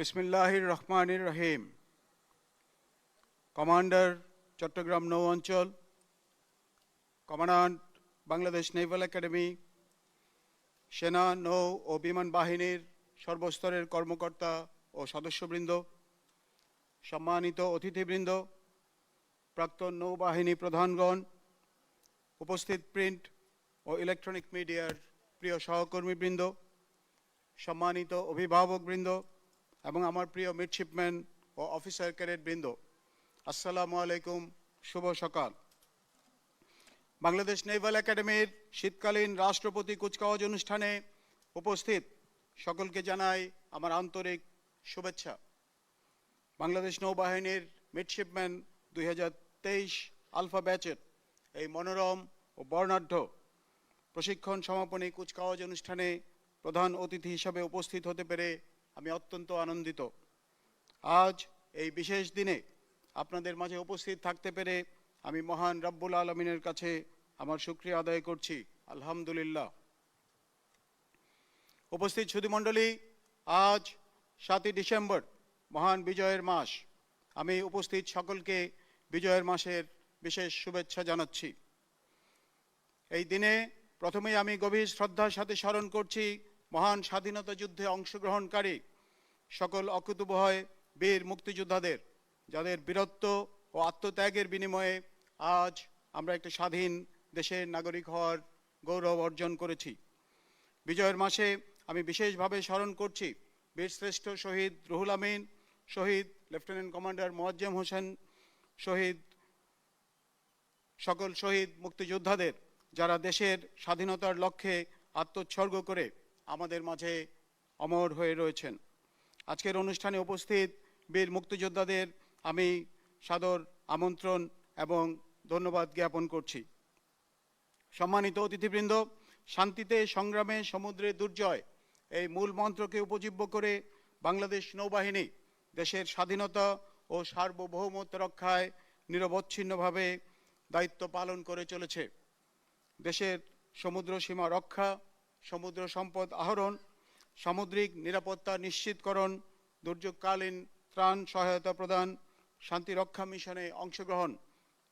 বিসমিল্লাহির রহমানির রহিম। কমান্ডার চট্টগ্রাম নৌ অঞ্চল। Commandant Bangladesh naval academy. সেনা, নৌ ও বিমান বাহিনীর সর্বস্তরের কর্মকর্তা ও সদস্যবৃন্দ। সম্মানিত অতিথিবৃন্দ, প্রাক্তন নৌবাহিনী প্রধানগণ, উপস্থিত প্রিন্ট ও ইলেকট্রনিক মিডিয়ার প্রিয় সহকর্মীবৃন্দ, সম্মানিত অভিভাবকবৃন্দ এবং আমার প্রিয় মিডশিপম্যান ও অফিসার ক্যাডেট বৃন্দ, আসসালামু আলাইকুম, শুভ সকাল। বাংলাদেশ নেভাল একাডেমির শীতকালীন রাষ্ট্রপতি কুচকাওয়াজ অনুষ্ঠানে উপস্থিত সকলকে জানাই আমার আন্তরিক শুভেচ্ছা। বাংলাদেশ নৌবাহিনীর মিডশিপম্যান দুই হাজার তেইশ আলফা ব্যাচের এই মনোরম ও বর্ণাঢ্য প্রশিক্ষণ সমাপনী কুচকাওয়াজ অনুষ্ঠানে প্রধান অতিথি হিসাবে উপস্থিত হতে পেরে আমি অত্যন্ত আনন্দিত। আজ এই বিশেষ দিনে আপনাদের মাঝে উপস্থিত থাকতে পেরে আমি মহান রব্বুল আলমিনের কাছে আমার শুক্রিয়া আদায় করছি। আলহামদুলিল্লাহ। উপস্থিত সুধীমণ্ডলী আজ সাতই ডিসেম্বর, মহান বিজয়ের মাস। আমি উপস্থিত সকলকে বিজয়ের মাসের বিশেষ শুভেচ্ছা জানাচ্ছি। এই দিনে প্রথমেই আমি গভীর শ্রদ্ধার সাথে স্মরণ করছি মহান স্বাধীনতা যুদ্ধে অংশগ্রহণকারী সকল অকুতুভয় বীর মুক্তিযোদ্ধাদের, যাদের বীরত্ব ও আত্মত্যাগের বিনিময়ে আজ আমরা একটি স্বাধীন দেশের নাগরিক হওয়ার গৌরব অর্জন করেছি। বিজয়ের মাসে আমি বিশেষভাবে স্মরণ করছি বীরশ্রেষ্ঠ শহীদ রুহুল আমিন, শহীদ লেফটেন্যান্ট কমান্ডার মোয়াজ্জেম হোসেন, শহীদ সকল শহীদ মুক্তিযোদ্ধাদের, যারা দেশের স্বাধীনতার লক্ষ্যে আত্মোৎসর্গ করে আমাদের মাঝে অমর হয়ে রয়েছেন। আজকের অনুষ্ঠানে উপস্থিত বীর মুক্তিযোদ্ধাদের আমি সাদর আমন্ত্রণ এবং ধন্যবাদ জ্ঞাপন করছি। সম্মানিত অতিথিবৃন্দ, শান্তিতে সংগ্রামে সমুদ্রে দুর্জয়, এই মূল মন্ত্রকে উপজীব্য করে বাংলাদেশ নৌবাহিনী দেশের স্বাধীনতা ও সার্বভৌমত্ব রক্ষায় নিরবচ্ছিন্নভাবে দায়িত্ব পালন করে চলেছে। দেশের সমুদ্র সীমা রক্ষা সমুদ্র সম্পদ আহরণ, সামুদ্রিক নিরাপত্তা নিশ্চিতকরণ, দুর্যোগকালীন ত্রাণ সহায়তা প্রদান, শান্তি রক্ষা মিশনে অংশগ্রহণ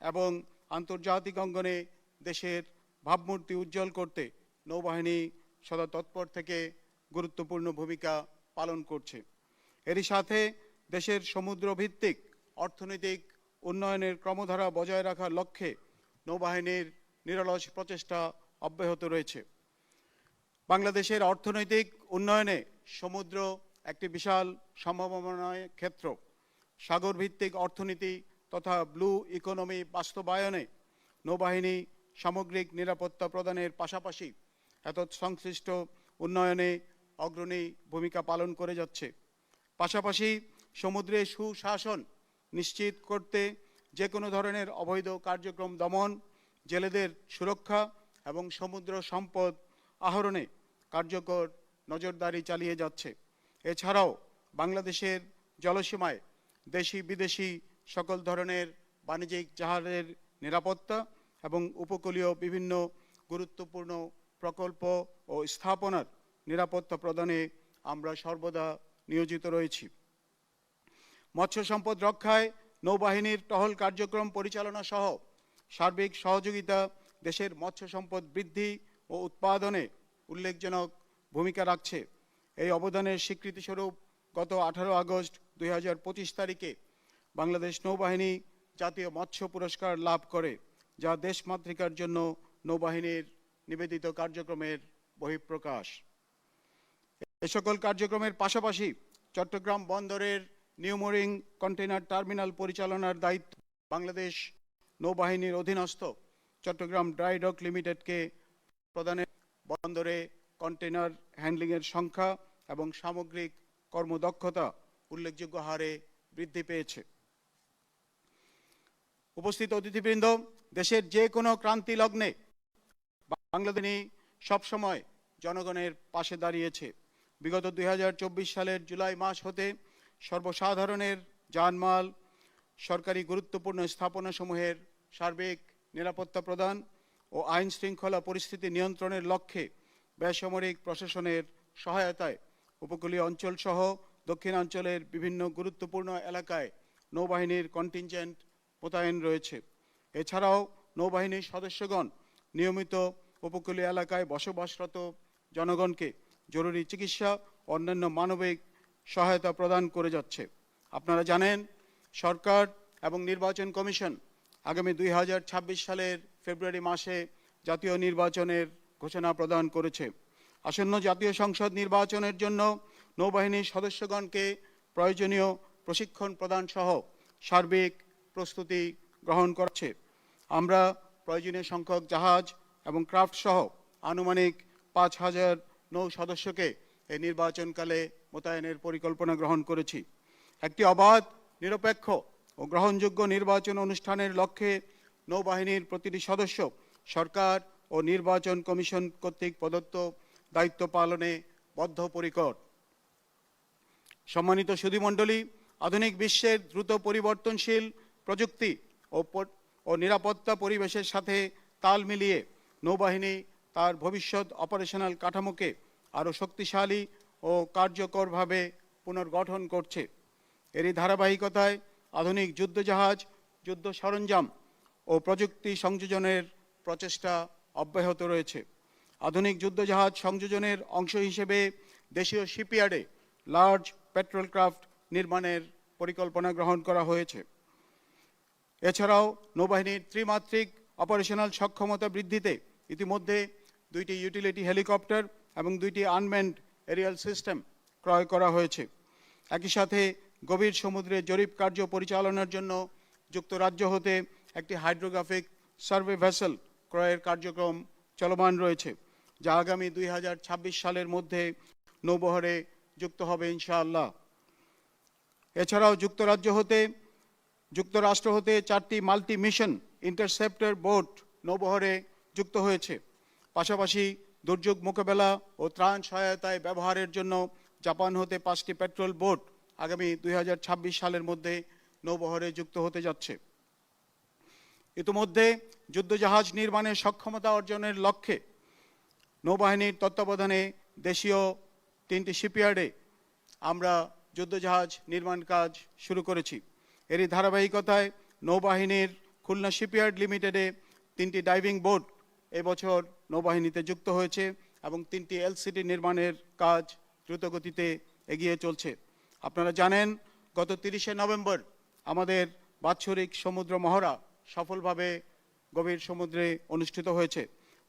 এবং আন্তর্জাতিক অঙ্গনে দেশের ভাবমূর্তি উজ্জ্বল করতে নৌবাহিনী সদা তৎপর থেকে গুরুত্বপূর্ণ ভূমিকা পালন করছে। এরই সাথে দেশের সমুদ্র ভিত্তিক অর্থনৈতিক উন্নয়নের ক্রমধারা বজায় রাখার লক্ষ্যে নৌবাহিনীর নিরলস প্রচেষ্টা অব্যাহত রয়েছে। বাংলাদেশের অর্থনৈতিক উন্নয়নে সমুদ্র একটি বিশাল সম্ভাবনায় ক্ষেত্র। সাগর ভিত্তিক অর্থনীতি তথা ব্লু ইকোনমি বাস্তবায়নে নৌবাহিনী সামগ্রিক নিরাপত্তা প্রদানের পাশাপাশি এত সংশ্লিষ্ট উন্নয়নে অগ্রণী ভূমিকা পালন করে যাচ্ছে। পাশাপাশি সমুদ্রে সুশাসন নিশ্চিত করতে যে কোনো ধরনের অবৈধ কার্যক্রম দমন, জেলেদের সুরক্ষা এবং সমুদ্র সম্পদ আহরণে কার্যকর নজরদারি চালিয়ে যাচ্ছে। এছাড়াও বাংলাদেশের জলসীমায় দেশি বিদেশি সকল ধরনের বাণিজ্যিক জাহাজের নিরাপত্তা এবং উপকূলীয় বিভিন্ন গুরুত্বপূর্ণ প্রকল্প ও স্থাপনার নিরাপত্তা প্রদানে আমরা সর্বদা নিয়োজিত রয়েছি। মৎস্য সম্পদ রক্ষায় নৌবাহিনীর টহল কার্যক্রম পরিচালনা সহ সার্বিক সহযোগিতা দেশের মৎস্য সম্পদ বৃদ্ধি ও উৎপাদনে উল্লেখজনক ভূমিকা রাখছে। এই অবদানের স্বীকৃতিস্বরূপ গত আঠারো আগস্ট দুই হাজার পঁচিশ তারিখে বাংলাদেশ নৌবাহিনী জাতীয় মৎস্য পুরস্কার লাভ করে, যা দেশমাতৃকার জন্য নৌবাহিনীর নিবেদিত কার্যক্রমের বহিঃপ্রকাশ। এ সকল কার্যক্রমের পাশাপাশি চট্টগ্রাম বন্দরের নিউমোরিং কন্টেইনার টার্মিনাল পরিচালনার দায়িত্ব বাংলাদেশ নৌবাহিনীর অধীনস্থ চট্টগ্রাম ড্রাই ডক লিমিটেডকে প্রদানের বন্দরে কন্টেনার হ্যান্ডলিংয়ের সংখ্যা এবং সামগ্রিক কর্মদক্ষতা উল্লেখযোগ্য হারে বৃদ্ধি পেয়েছে। উপস্থিত অতিথিবৃন্দ, দেশের যে কোনো ক্রান্তি লগ্নে বাংলাদেশ সবসময় জনগণের পাশে দাঁড়িয়েছে। বিগত দুই হাজার চব্বিশ সালের জুলাই মাস হতে সর্বসাধারণের জানমাল, সরকারি গুরুত্বপূর্ণ স্থাপনাসমূহের সার্বিক নিরাপত্তা প্রদান ও আইন শৃঙ্খলা পরিস্থিতি নিয়ন্ত্রণের লক্ষ্যে বেসামরিক প্রশাসনের সহায়তায় উপকূলীয় অঞ্চল সহ দক্ষিণাঞ্চলের বিভিন্ন গুরুত্বপূর্ণ এলাকায় নৌবাহিনীর কন্টিনজেন্ট মোতায়েন রয়েছে। এছাড়াও নৌবাহিনীর সদস্যগণ নিয়মিত উপকূলীয় এলাকায় বসবাসরত জনগণকে জরুরি চিকিৎসা অন্যান্য মানবিক সহায়তা প্রদান করে যাচ্ছে। আপনারা জানেন, সরকার এবং নির্বাচন কমিশন আগামী দুই হাজার ছাব্বিশ সালের ফেব্রুয়ারি মাসে জাতীয় নির্বাচনের ঘোষণা প্রদান করেছে। আসন্ন জাতীয় সংসদ নির্বাচনের জন্য নৌবাহিনীর সদস্যগণকে প্রয়োজনীয় প্রশিক্ষণ প্রদান সহ সার্বিক প্রস্তুতি গ্রহণ করছে। আমরা প্রয়োজনীয় সংখ্যক জাহাজ এবং ক্রাফট সহ আনুমানিক পাঁচ হাজার নৌ সদস্যকে এই নির্বাচনকালে মোতায়েনের পরিকল্পনা গ্রহণ করেছি। একটি অবাধ, নিরপেক্ষ ও গ্রহণযোগ্য নির্বাচন অনুষ্ঠানের লক্ষ্যে নৌবাহিনীর প্রতিটি সদস্য সরকার ও নির্বাচন কমিশন কর্তৃক প্রদত্ত দায়িত্ব পালনে বদ্ধপরিকর। সম্মানিত সুধীমণ্ডলী, আধুনিক বিশ্বের দ্রুত পরিবর্তনশীল প্রযুক্তি ও ও নিরাপত্তা পরিবেশের সাথে তাল মিলিয়ে নৌবাহিনী তার ভবিষ্যৎ অপারেশনাল কাঠামোকে আরও শক্তিশালী ও কার্যকরভাবে পুনর্গঠন করছে। এরই ধারাবাহিকতায় আধুনিক যুদ্ধজাহাজ, যুদ্ধ সরঞ্জাম ও প্রযুক্তি সংযোজনের প্রচেষ্টা অব্যাহত রয়েছে। আধুনিক যুদ্ধজাহাজ সংযোজনের অংশ হিসেবে দেশীয় শিপইয়ার্ডে লার্জ পেট্রোল ক্রাফট নির্মাণের পরিকল্পনা গ্রহণ করা হয়েছে। এছাড়াও নৌবাহিনীর ত্রিমাত্রিক অপারেশনাল সক্ষমতা বৃদ্ধিতে ইতিমধ্যে দুইটি ইউটিলিটি হেলিকপ্টার এবং দুইটি আনম্যান্ড এরিয়াল সিস্টেম ক্রয় করা হয়েছে। একই সাথে গভীর সমুদ্রে জরিপ কার্য পরিচালনার জন্য যুক্তরাজ্য হতে একটি হাইড্রোগ্রাফিক সার্ভে ভেসেল ক্রয়ের কার্যক্রম চলমান রয়েছে, যা আগামী দুই হাজার ছাব্বিশ সালের মধ্যে নৌবহরে যুক্ত হবে ইনশাআল্লাহ। এছাড়াও যুক্তরাজ্য হতে, যুক্তরাষ্ট্র হতে চারটি মাল্টি মিশন ইন্টারসেপ্টর বোট নৌবহরে যুক্ত হয়েছে। পাশাপাশি দুর্যোগ মোকাবেলা ও ত্রাণ সহায়তায় ব্যবহারের জন্য জাপান হতে পাঁচটি পেট্রোল বোট আগামী দুই হাজার ছাব্বিশ সালের মধ্যে নৌবহরে যুক্ত হতে যাচ্ছে। ইতিমধ্যে যুদ্ধজাহাজ নির্মাণের সক্ষমতা অর্জনের লক্ষ্যে নৌবাহিনীর তত্ত্বাবধানে দেশীয় তিনটি শিপইয়ার্ডে আমরা যুদ্ধজাহাজ নির্মাণ কাজ শুরু করেছি। এরই ধারাবাহিকতায় নৌবাহিনীর খুলনা শিপইয়ার্ড লিমিটেডে তিনটি ডাইভিং বোট এবছর নৌবাহিনীতে যুক্ত হয়েছে এবং তিনটি এলসিডি নির্মাণের কাজ দ্রুতগতিতে এগিয়ে চলছে। আপনারা জানেন, গত তিরিশে নভেম্বর আমাদের বাৎসরিক সমুদ্র মহড়া সফলভাবে গভীর সমুদ্রে অনুষ্ঠিত হয়েছে।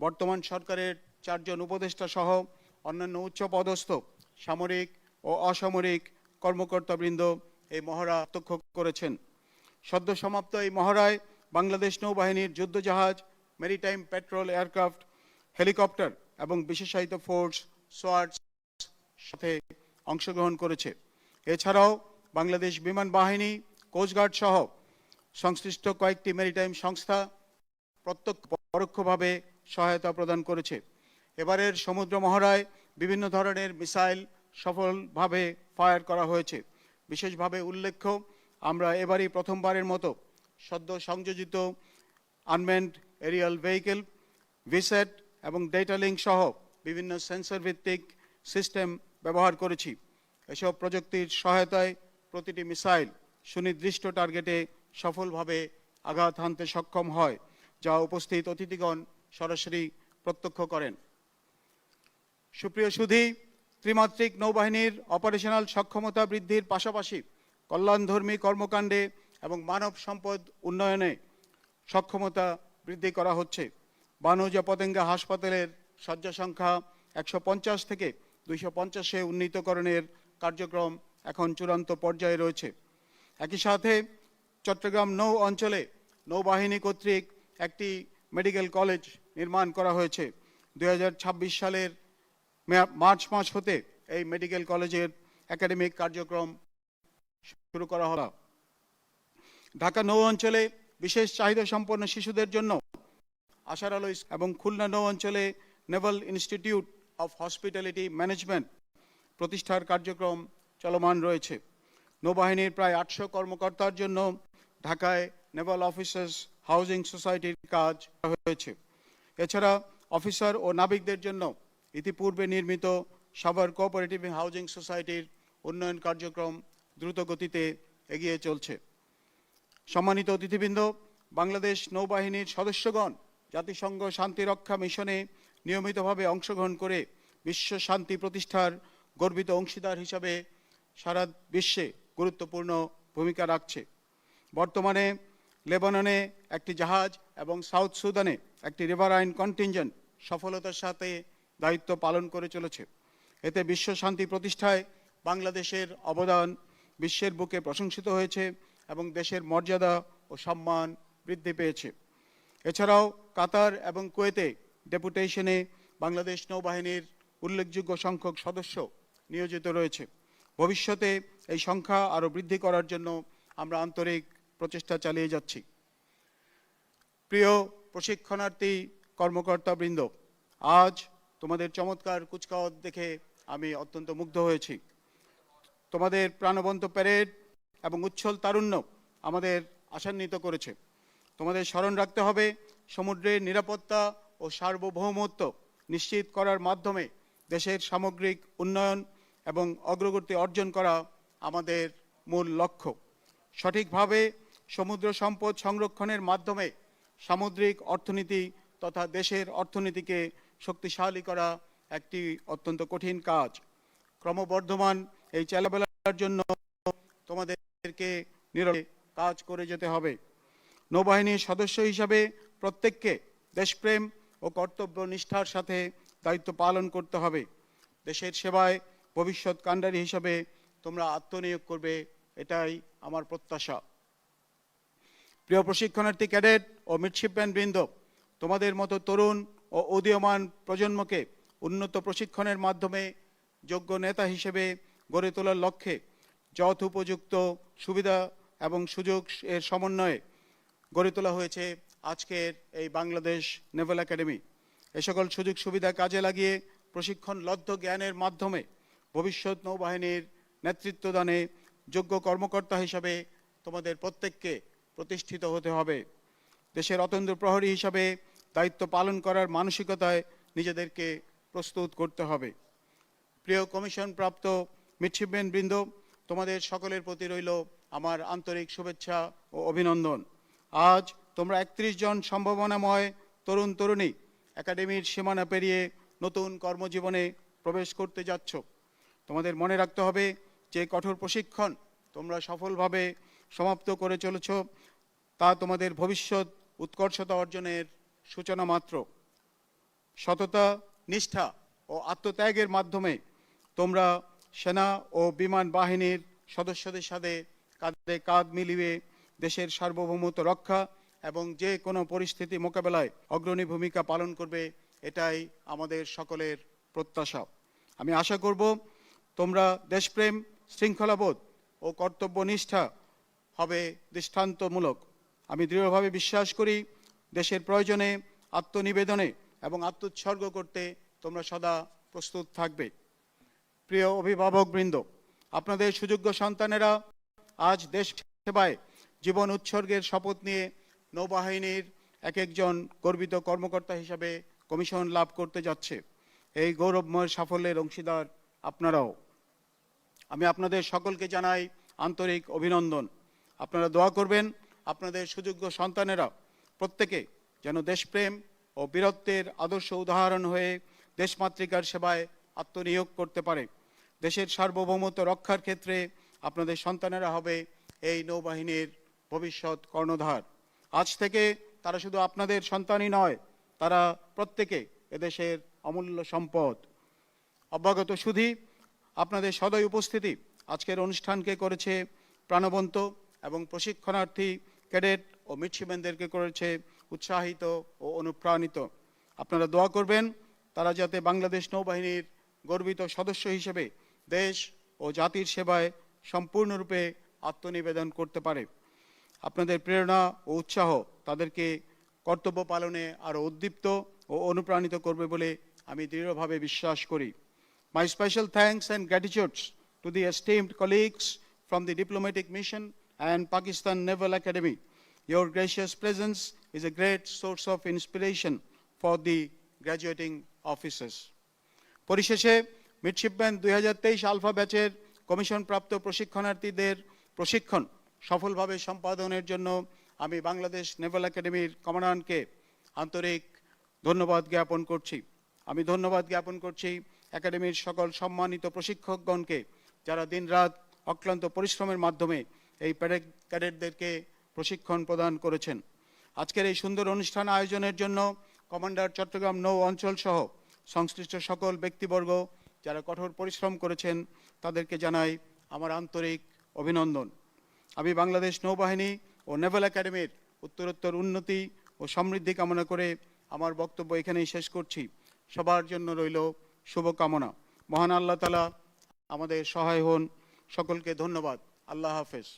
বর্তমান সরকারের চারজন উপদেষ্টা সহ অন্যান্য উচ্চপদস্থ সামরিক ও অসামরিক কর্মকর্তাবৃন্দ এই মহড়া প্রত্যক্ষ করেছেন। সদ্য সমাপ্ত এই মহড়ায় বাংলাদেশ নৌবাহিনীর যুদ্ধজাহাজ, মেরিটাইম পেট্রোল এয়ারক্রাফট, হেলিকপ্টার এবং বিশেষায়িত ফোর্স সোয়ার্ডস সাথে অংশগ্রহণ করেছে। এছাড়াও বাংলাদেশ বিমান বাহিনী, কোস্টগার্ড সহ সংশ্লিষ্ট কয়েকটি মেরিটাইম সংস্থা প্রত্যক্ষ পরোক্ষভাবে সহায়তা প্রদান করেছে। এবারের সমুদ্র মহড়ায় বিভিন্ন ধরনের মিসাইল সফলভাবে ফায়ার করা হয়েছে। বিশেষভাবে উল্লেখ্য, আমরা এবারই প্রথমবারের মতো সদ্য সংযোজিত আনম্যান্ড এরিয়াল ভেহিকেল ভিসেট এবং ডেটা লিঙ্ক সহ বিভিন্ন সেন্সর ভিত্তিক সিস্টেম ব্যবহার করেছি। এসব প্রযুক্তির সহায়তায় প্রতিটি মিসাইল সুনির্দিষ্ট টার্গেটে সফলভাবে আঘাত হানতে সক্ষম হয়, যা উপস্থিত অতিথিগণ সরাসরি প্রত্যক্ষ করেন। সুপ্রিয় সুধী, ত্রিমাত্রিক নৌবাহিনীর অপারেশনাল সক্ষমতা বৃদ্ধির পাশাপাশি কল্যাণধর্মী কর্মকাণ্ডে এবং মানব সম্পদ উন্নয়নে সক্ষমতা বৃদ্ধি করা হচ্ছে। বানুজা পতেঙ্গা হাসপাতালের শয্যা সংখ্যা একশো পঞ্চাশ থেকে দুইশো পঞ্চাশে উন্নীতকরণের কার্যক্রম এখন চূড়ান্ত পর্যায়ে রয়েছে। একই সাথে চট্টগ্রাম নৌ অঞ্চলে নৌবাহিনী কর্তৃক একটি মেডিকেল কলেজ নির্মাণ করা হয়েছে। দু হাজার ছাব্বিশ সালের মার্চ মাস হতে এই মেডিকেল কলেজের একাডেমিক কার্যক্রম শুরু করা হলো। ঢাকা নৌ অঞ্চলে বিশেষ চাহিদা সম্পন্ন শিশুদের জন্য আশার আলো এবং খুলনা নৌ অঞ্চলে naval institute of hospitality management প্রতিষ্ঠার কার্যক্রম চলমান রয়েছে। নৌবাহিনীর প্রায় আটশো কর্মকর্তার জন্য ঢাকায় নেভাল অফিসার্স হাউজিং সোসাইটির কাজ হয়েছে। এছাড়া অফিসার ও নাবিকদের জন্য ইতিপূর্বে নির্মিত সাভার কোঅপারেটিভ হাউজিং সোসাইটির উন্নয়ন কার্যক্রম দ্রুত গতিতে এগিয়ে চলছে। সম্মানিত অতিথিবৃন্দ, বাংলাদেশ নৌবাহিনীর সদস্যগণ জাতিসংঘ শান্তিরক্ষা মিশনে নিয়মিতভাবে অংশগ্রহণ করে বিশ্ব শান্তি প্রতিষ্ঠার গর্বিত অংশীদার হিসাবে সারা বিশ্বে গুরুত্বপূর্ণ ভূমিকা রাখছে। বর্তমানে লেবাননে একটি জাহাজ এবং সাউথ সুদানে একটি রিভারাইন কন্টিনজেন্ট সফলতার সাথে দায়িত্ব পালন করে চলেছে। এতে বিশ্ব শান্তি প্রতিষ্ঠায় বাংলাদেশের অবদান বিশ্বের বুকে প্রশংসিত হয়েছে এবং দেশের মর্যাদা ও সম্মান বৃদ্ধি পেয়েছে। এছাড়াও কাতার এবং কুয়েতে ডেপুটেশনে বাংলাদেশ নৌবাহিনীর উল্লেখযোগ্য সংখ্যক সদস্য নিয়োজিত রয়েছে। ভবিষ্যতে এই সংখ্যা আরও বৃদ্ধি করার জন্য আমরা আন্তরিক প্রচেষ্টা চালিয়ে যাচ্ছি। প্রিয় প্রশিক্ষণার্থী, কর্মকর্তাবৃন্দ, আজ তোমাদের চমৎকার কুচকাওয়াত দেখে আমি অত্যন্ত মুগ্ধ হয়েছি। তোমাদের প্রাণবন্ত প্যারেড এবং উচ্ছল তারুণ্য আমাদের আশান্বিত করেছে। তোমাদের স্মরণ রাখতে হবে, সমুদ্রের নিরাপত্তা ও সার্বভৌমত্ব নিশ্চিত করার মাধ্যমে দেশের সামগ্রিক উন্নয়ন এবং অগ্রগতি অর্জন করা আমাদের মূল লক্ষ্য। সঠিকভাবে সমুদ্র সম্পদ সংরক্ষণের মাধ্যমে সামুদ্রিক অর্থনীতি তথা দেশের অর্থনীতিকে শক্তিশালী করা একটি অত্যন্ত কঠিন কাজ। ক্রমবর্ধমান এই চেলাবেলার জন্য তোমাদেরকে নীরবে কাজ করে যেতে হবে। নৌবাহিনীর সদস্য হিসাবে প্রত্যেককে দেশপ্রেম ও কর্তব্য নিষ্ঠার সাথে দায়িত্ব পালন করতে হবে। দেশের সেবায় ভবিষ্যৎ কাণ্ডারী হিসাবে তোমরা আত্মনিয়োগ করবে, এটাই আমার প্রত্যাশা। প্রিয় প্রশিক্ষণার্থী ক্যাডেট ও মিডশিপম্যান বৃন্দ, তোমাদের মতো তরুণ ও উদীয়মান প্রজন্মকে উন্নত প্রশিক্ষণের মাধ্যমে যোগ্য নেতা হিসেবে গড়ে তোলার লক্ষ্যে যথোপযুক্ত সুবিধা এবং সুযোগ এর সমন্বয়ে গড়ে তোলা হয়েছে আজকের এই বাংলাদেশ নেভাল একাডেমি। এ সকল সুযোগ সুবিধা কাজে লাগিয়ে প্রশিক্ষণ লব্ধ জ্ঞানের মাধ্যমে ভবিষ্যৎ নৌবাহিনীর নেতৃত্বদানে যোগ্য কর্মকর্তা হিসাবে তোমাদের প্রত্যেককে প্রতিষ্ঠিত হতে হবে। দেশের অতন্ত্র প্রহরী হিসাবে দায়িত্ব পালন করার মানসিকতায় নিজেদেরকে প্রস্তুত করতে হবে। প্রিয় কমিশন প্রাপ্ত মিডশিপম্যান বৃন্দ, তোমাদের সকলের প্রতি রইল আমার আন্তরিক শুভেচ্ছা ও অভিনন্দন। আজ তোমরা একত্রিশ জন সম্ভাবনাময় তরুণ তরুণী একাডেমির সীমানা পেরিয়ে নতুন কর্মজীবনে প্রবেশ করতে যাচ্ছ। তোমাদের মনে রাখতে হবে যে কঠোর প্রশিক্ষণ তোমরা সফলভাবে সমাপ্ত করে চলেছ। তা তোমাদের ভবিষ্যৎ উৎকর্ষতা অর্জনের সূচনা মাত্র। সততা, নিষ্ঠা ও আত্মত্যাগের মাধ্যমে তোমরা সেনা ও বিমান বাহিনীর সদস্যদের সাথে কাঁধে কাঁধ মিলিয়ে দেশের সার্বভৌমত্ব রক্ষা এবং যে কোনো পরিস্থিতি মোকাবেলায় অগ্রণী ভূমিকা পালন করবে, এটাই আমাদের সকলের প্রত্যাশা। আমি আশা করব তোমরা দেশপ্রেম, শৃঙ্খলাবোধ ও কর্তব্যনিষ্ঠা হবে দৃষ্টান্তমূলক। আমি দৃঢ়ভাবে বিশ্বাস করি, দেশের প্রয়োজনে আত্মনিবেদনে এবং আত্মোৎসর্গ করতে তোমরা সদা প্রস্তুত থাকবে। প্রিয় অভিভাবকবৃন্দ, আপনাদের সুযোগ্য সন্তানেরা আজ দেশ সেবায় জীবন উৎসর্গের শপথ নিয়ে নৌবাহিনীর এক একজন গর্বিত কর্মকর্তা হিসাবে কমিশন লাভ করতে যাচ্ছে। এই গৌরবময় সাফল্যের অংশীদার আপনারাও। আমি আপনাদের সকলকে জানাই আন্তরিক অভিনন্দন। আপনারা দোয়া করবেন, আপনাদের সুযোগ্য সন্তানেরা প্রত্যেকে যেন দেশপ্রেম ও বীরত্বের আদর্শ উদাহরণ হয়ে দেশমাতৃকার সেবায় আত্মনিয়োগ করতে পারে। দেশের সার্বভৌমত্ব রক্ষার ক্ষেত্রে আপনাদের সন্তানেরা হবে এই নৌবাহিনীর ভবিষ্যৎ কর্ণধার। আজ থেকে তারা শুধু আপনাদের সন্তানই নয়, তারা প্রত্যেকে এদেশের অমূল্য সম্পদ। অব্যাগত সুধী, আপনাদের সদয় উপস্থিতি আজকের অনুষ্ঠানকে করেছে প্রাণবন্ত। এবং প্রশিক্ষণার্থী, ক্যাডেট ও মিডশিম্যানদেরকে করেছে উৎসাহিত ও অনুপ্রাণিত। আপনারা দোয়া করবেন, তারা যাতে বাংলাদেশ নৌবাহিনীর গর্বিত সদস্য হিসেবে দেশ ও জাতির সেবায় সম্পূর্ণরূপে আত্মনিবেদন করতে পারে। আপনাদের প্রেরণা ও উৎসাহ তাদেরকে কর্তব্য পালনে আরও উদ্দীপ্ত ও অনুপ্রাণিত করবে বলে আমি দৃঢ়ভাবে বিশ্বাস করি। My special thanks and gratitude to the esteemed colleagues from the diplomatic mission and Pakistan Naval Academy. Your gracious presence is a great source of inspiration for the graduating officers. পরিশেষে মিডশিপম্যান দুই হাজার তেইশ alpha ব্যাচের কমিশনপ্রাপ্ত প্রশিক্ষণার্থীদের প্রশিক্ষণ সফলভাবে সম্পাদনের জন্য আমি বাংলাদেশ নেভাল একাডেমির কমান্ডারকে আন্তরিক ধন্যবাদ জ্ঞাপন করছি আমি ধন্যবাদ জ্ঞাপন করছি একাডেমির সকল সম্মানিত প্রশিক্ষকগণকে যারা দিনরাত অক্লান্ত পরিশ্রমের মাধ্যমে এই প্যারেড ক্যাডেটদেরকে প্রশিক্ষণ প্রদান করেছেন। আজকের এই সুন্দর অনুষ্ঠান আয়োজনের জন্য কমান্ডার চট্টগ্রাম নৌ অঞ্চল সহ সংশ্লিষ্ট সকল ব্যক্তিবর্গ যারা কঠোর পরিশ্রম করেছেন, তাদেরকে জানাই আমার আন্তরিক অভিনন্দন। আমি বাংলাদেশ নৌবাহিনী ও নেভাল একাডেমির উত্তরোত্তর উন্নতি ও সমৃদ্ধি কামনা করে আমার বক্তব্য এখানেই শেষ করছি। সবার জন্য রইল শুভকামনা। মহান আল্লাহ তালা আমাদের সহায় হন। সকলকে ধন্যবাদ। আল্লাহ হাফেজ।